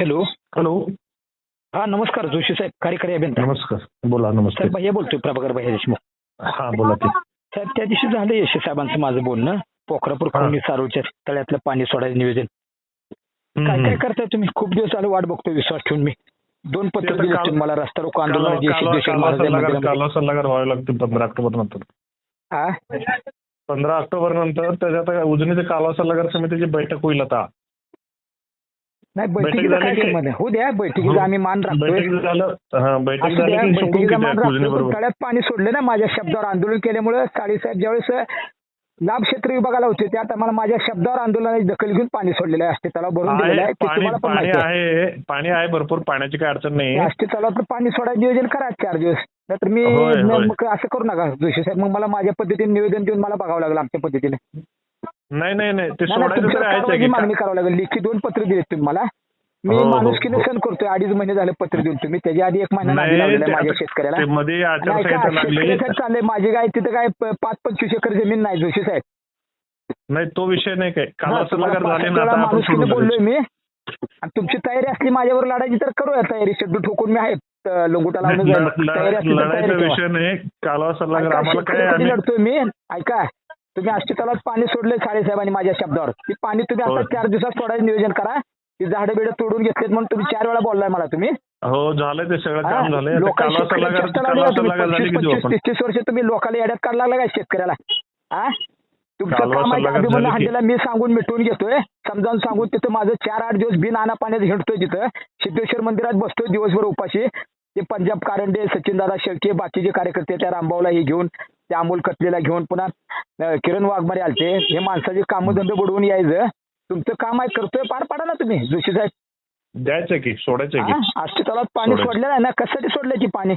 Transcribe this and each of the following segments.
Hello hello हा नमस्कार जोशी साहेब. कार्यकारी अभियंता. नमस्कार. बोला साहेब भैया बोलतोय प्रभाकर भैया देशमुख. हा बोला की. साहेब त्या दिवशी झालं यशे साहेबांचं माझं बोलणं. पोखरापूर हा. खवणी सारोळच्या तळ्यातलं पाणी सोडायचं नियोजन. काय काय. करताय तुम्ही? खूप दिवस आलो वाट बघतोय विश्वास ठेवून मी. दोन पत्र दिले काल- तुम्ही मला रस्ता रोको कालवा आंदोलन कालवा- सल्लागार मंदिरामध्ये कालवा सल्लागार व्हावे लागतील पंधरा ऑक्टोबर नंतर? पंधरा ऑक्टोबर नंतर त्याच्यात उजनीचे कालवा सल्लागार समितीची बैठक होईल आता. नाही बैठक बैठकीचं झाली काय की- संबंध आहे? होऊ द्या बैठकीचा आम्ही मान राखतोय. हा बैठकीचा मान बरोबर तळ्यात पाणी सोडलं ना माझ्या शब्दावर आंदोलन केल्यामुळे साडेसाहेब ज्यावेळेस लाभ क्षेत्र विभागाला होते त्या टायमाला माझ्या शब्दावर आंदोलनाची दखल घेऊन पाणी सोडलेलं आहे असते त्याला भरून दिलेलं आहे पाणी आहे. पाणी आहे भरपूर पाण्याची काही अडचण नाही. असते तलावातलं पाणी सोडायचं नियोजन करा चार दिवस. नाहीतर मी असं करू नका जोशी साहेब. मग मला माझ्या पद्धतीने निवेदन देऊन मला बघावं लागलं आमच्या पद्धतीने. नाही नाही नाही. ते सोडायचं तर आहे मागणी. करावं लागेल. लेखी दोन पत्र दिलेत तुम्ही मला. मी हो, हो, माणुसकीने हो. सण करतोय. अडीच महिने झाले पत्र देऊन तुम्ही. त्याच्या आधी एक महिना माझ्या शेतकऱ्याला. मध्ये चाललंय माझी काय तिथं काय पाच पंचवीस एकर जमीन नाही जोशी साहेब. नाही तो विषय नाही काय हा, माणुसकीने बोललोय. मी. आणि तुमची तयारी असली माझ्यावर लढायची तर करूया तयारी. शेड्यू ठोकून मी आहे लंगोटा लावून तयारी असली. विषय नाही. कालवा सल्लागार आम्हाला काय लढतोय मी? ऐका. तुम्ही अस्तित्वात पाणी सोडले साडेसाहेबांनी माझ्या शब्दावर. ती पाणी तुम्ही आता होय. चार दिवसात सोडायचं नियोजन करा. ती झाडं बिडं तोडून घेतलेत म्हणून तुम्ही चार वेळा बोललाय मला तुम्ही. हो झालंय ते सगळं हा? काम झालंय का की तीस तीस वर्ष तुम्ही लोकांना याड्यात काढला लागला काय शेतकऱ्याला? हा? तुमचं की- हंडीला मी सांगून मिटवून घेतोय. समजावून सांगून तिथं माझं चार आठ दिवस बिन आणा पाण्यात हिंडतोय तिथं. सिद्धेश्वर मंदिरात बसतोय दिवसभर उपाशी. ते पंजाब कारंडे सचिनदादा शेळके बाकीचे कार्यकर्ते त्या रामभाऊला हे घेऊन त्या अमोल कटलेला घेऊन पुन्हा किरण वाघमारे आलते हे माणसाचे कामधंदे बुडवून यायचं तुमचं काम आहे करतोय पार पाडा ना तुम्ही जोशी साहेब द्यायचं की सोडायचं की? आष्टी तलावात पाणी. सोडलेलं आहे ना कशासाठी सोडलं की पाणी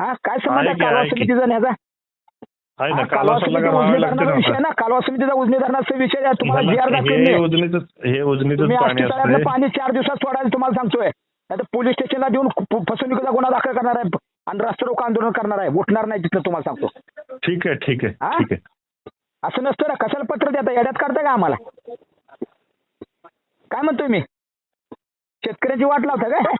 हा काय संबंध कालवा. समितीचा कालवा समितीचा विषय ना कालवा समितीचा उजनी धरणाचा विषय तुम्हाला हे. उजनीच पाणी चार दिवसात सोडायला तुम्हाला सांगतोय आता पोलीस स्टेशनला देऊन फसवणुकीचा गुन्हा दाखल करणार आहे. आणि रस्ते रोको आंदोलन करणार आहे. उठणार नाही तिथं तुम्हाला सांगतो. ठीक आहे ठीक आहे हा? ठीक आहे. असं नसतं ना. कशाला पत्र देता? येड्यात काढता का आम्हाला? काय म्हणतोय मी? शेतकऱ्याची वाट लावता काय?